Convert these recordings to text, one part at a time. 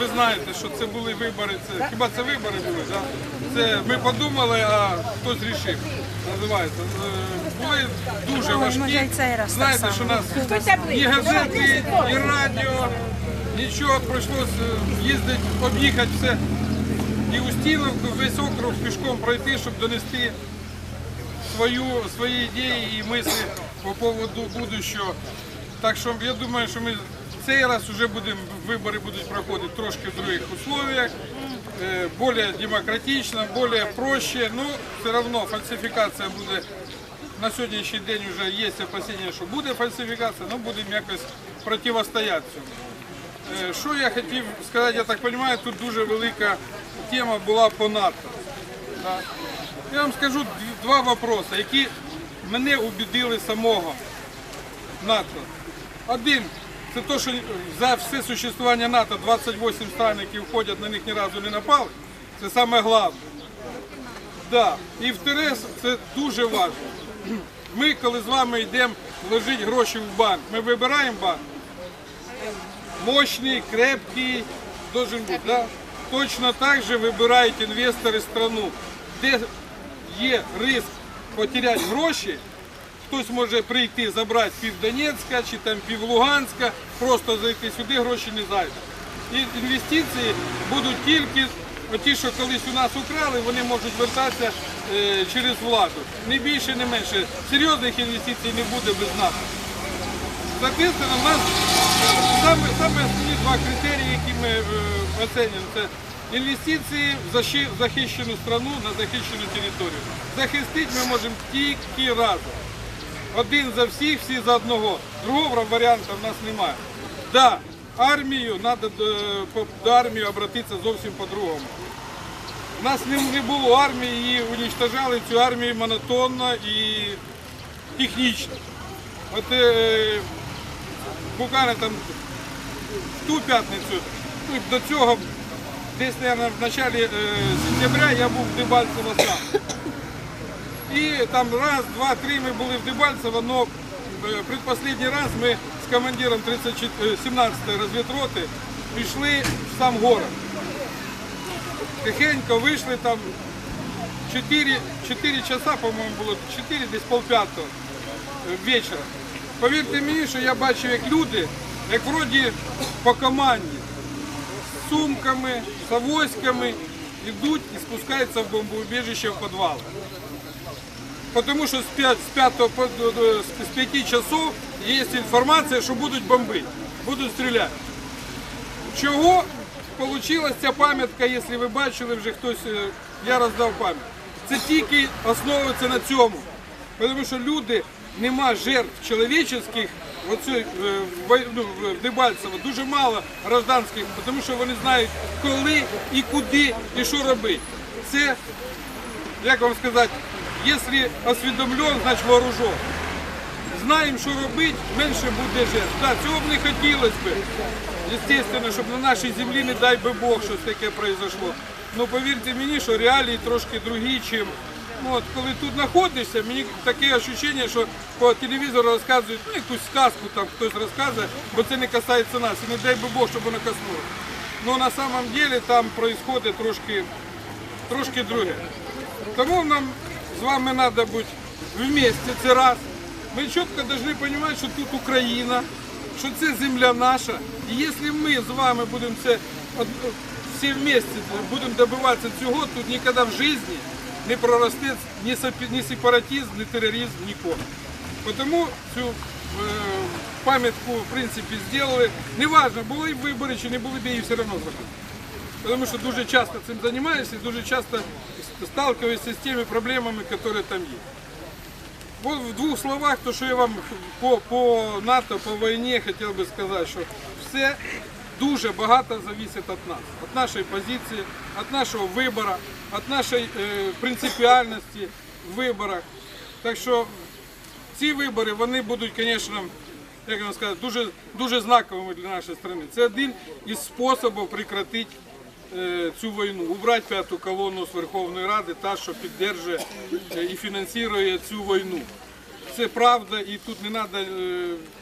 Ви знаєте, що це були вибори. Це хіба це вибори були? Да? Це ми подумали, а хтось рішив. Називається. Е, Були дуже важкі. Знаєте, що нас ні газети, ні радіо, нічого прийшлося їздити, об'їхати все. І Устіновку, весь округ пішком пройти, щоб донести свою, свої ідеї і мислі по поводу будущого. Так що я думаю, що ми цей раз вже будемо, вибори будуть проходити трошки в других условиях, е, більш демократично, більш проще. Ну, все одно фальсифікація буде на сьогоднішній день вже є опасіння, що буде фальсифікація, але будемо якось протистояти цьому. Що я хотів сказати, я так розумію, тут дуже велика тема була по НАТО. Я вам скажу два вопроси, які мене убедили самого НАТО. Один, це те, що за все существування НАТО 28 стран, які входять, на них ні разу не напали. Це саме головне. Да. І вторе, це дуже важливо. Ми, коли з вами йдемо вложити гроші в банк, ми вибираємо банк. Мощний, крепкий, должен бути. Да? Точно так же вибирають інвестори страну, де є риск потеряти гроші. Хтось може прийти, забрати пів Донецька чи там пів просто зайти сюди, гроші не зайдуть. Інвестиції будуть тільки ті, що колись у нас украли, вони можуть вертатися е, через владу. Не більше, не менше. Серйозних інвестицій не буде без нас. Соответственно, у нас саме, саме основні два критерії, які ми е, оцінюємо, це інвестиції в захищену страну на захищену територію. Захистити ми можемо тільки разом. Один за всіх, всі за одного. Другого варіанту в нас немає. Да, армію, треба до, армії обратитися зовсім по-другому. У нас не було армії, її уничтожали цю армію монотонно і технічно. От е, буквально там в ту п'ятницю, ну, до цього, десь, мабуть, в початку е, сентября я був в Дебальцево сам. І там раз, два, три ми були в Дебальцево, но е, предпоследній раз ми з командиром 34 17-ї розвідроти пішли в сам город. Тихенько вийшли там 4, 4 часа, по-моєму, було 4, десь полп'ятого е, вечора. Повірте мені, що я бачив, як люди, як вроді по команді, з сумками, з авоськами йдуть і спускаються в бомбоубіжище в підвал. Тому що з 5, з 5, по- до- до- з 5 часов є інформація, що будуть бомбити, будуть стріляти. Чого вийшла ця пам'ятка, якщо ви бачили вже хтось, я роздав пам'ять. Це тільки основується на цьому. Тому що люди, нема жертв чоловічих, е, ну, в Дебальцево, дуже мало гражданських, тому що вони знають, коли і куди і що робити. Це, як вам сказати, якщо освідомлен, значить вооружен знаємо, що робити, менше буде жертв. Так, цього б не хотілося б. Звісно, щоб на нашій землі, не дай би Бог, щось таке произошло. Ну повірте мені, що реалії трошки другі, чим. Ну, от, коли тут знаходишся, мені таке відчуття, що по телевізору розказують ну, якусь сказку, там хтось розказує, бо це не касається нас. І не дай би Бог, щоб воно коснуло. Ну на самом деле там відбувається трошки, трошки друге. Тому нам з вами треба бути вместе, це раз. Ми чітко повинні розуміти, що тут Україна, що це земля наша. І якщо ми з вами будемо це всі вместе будемо добиватися цього, тут ніколи в житті не проросте ні сепаратизм, ні тероризм, нікого. Тому цю е, пам'ятку в принципі зробили. Неважно, були вибори чи не були б її все одно зробили. Тому що дуже часто цим займаюся і дуже часто сталкиваюся з тими проблемами, які там є. Вот в двох словах, то що я вам по, по НАТО, по війні хотів би сказати, що все дуже багато залежить від нас, від нашої позиції, від нашого вибору, від нашої е, принципіальності в виборах. Так що ці вибори вони будуть, звісно, як вам сказати, дуже, дуже знаковими для нашої країни. Це один із способів прекратити е, цю війну, убрати п'яту колонну з Верховної Ради, та, що підтримує е, і фінансує цю війну. Це правда, і тут не треба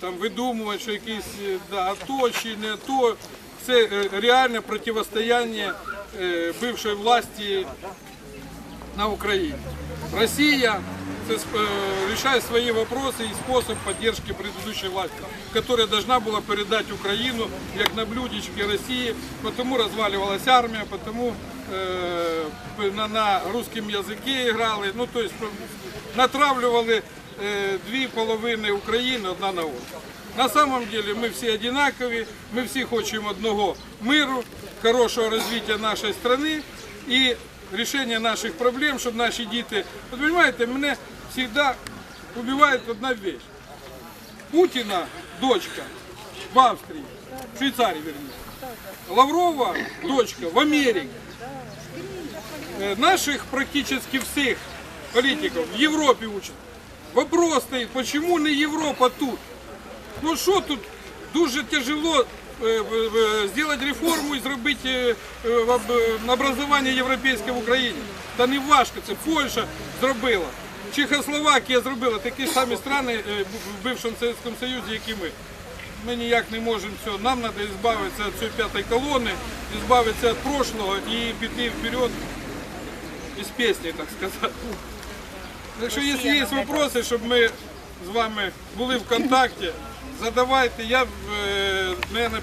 там видумувати, що якісь е, да, АТО чи не АТО. це е, реальне противостояння е, бившої власті на Україні. Росія це, сп- е, решает свои вопросы и способ поддержки предыдущей власти, которая должна была передать Украину як на блюдечке Росії, потому розвалювалась армія, потому е, на, на русском языке грали, ну то есть натравлювали е, дві половини України одна на одну. На самом деле мы все одинакові, ми всі хочемо одного миру, хорошого розвитку нашої страны і рішення наших проблем, щоб наші діти. От розумієте, мене завжди убиває одна вещь. Путіна дочка в Австрії, в Швейцарії, верніше. Лаврова дочка в Америці. Е, Наших практически всіх політиків в Європі учать. Вопрос стоїть, почему не Європа тут? Ну що тут дуже тяжело зробити реформу і зробити е, образування європейське в Україні. Та не важко, це Польща зробила. Чехословакія зробила такі самі країни е, в бившому Совєтському Союзі, як і ми. Ми ніяк не можемо цього. Нам треба збавитися від цієї п'ятої колони, збавитися від прошлого і піти вперед із пісні, так сказати. Якщо якщо є питання, щоб ми з вами були в контакті, задавайте. Я, е, наверное,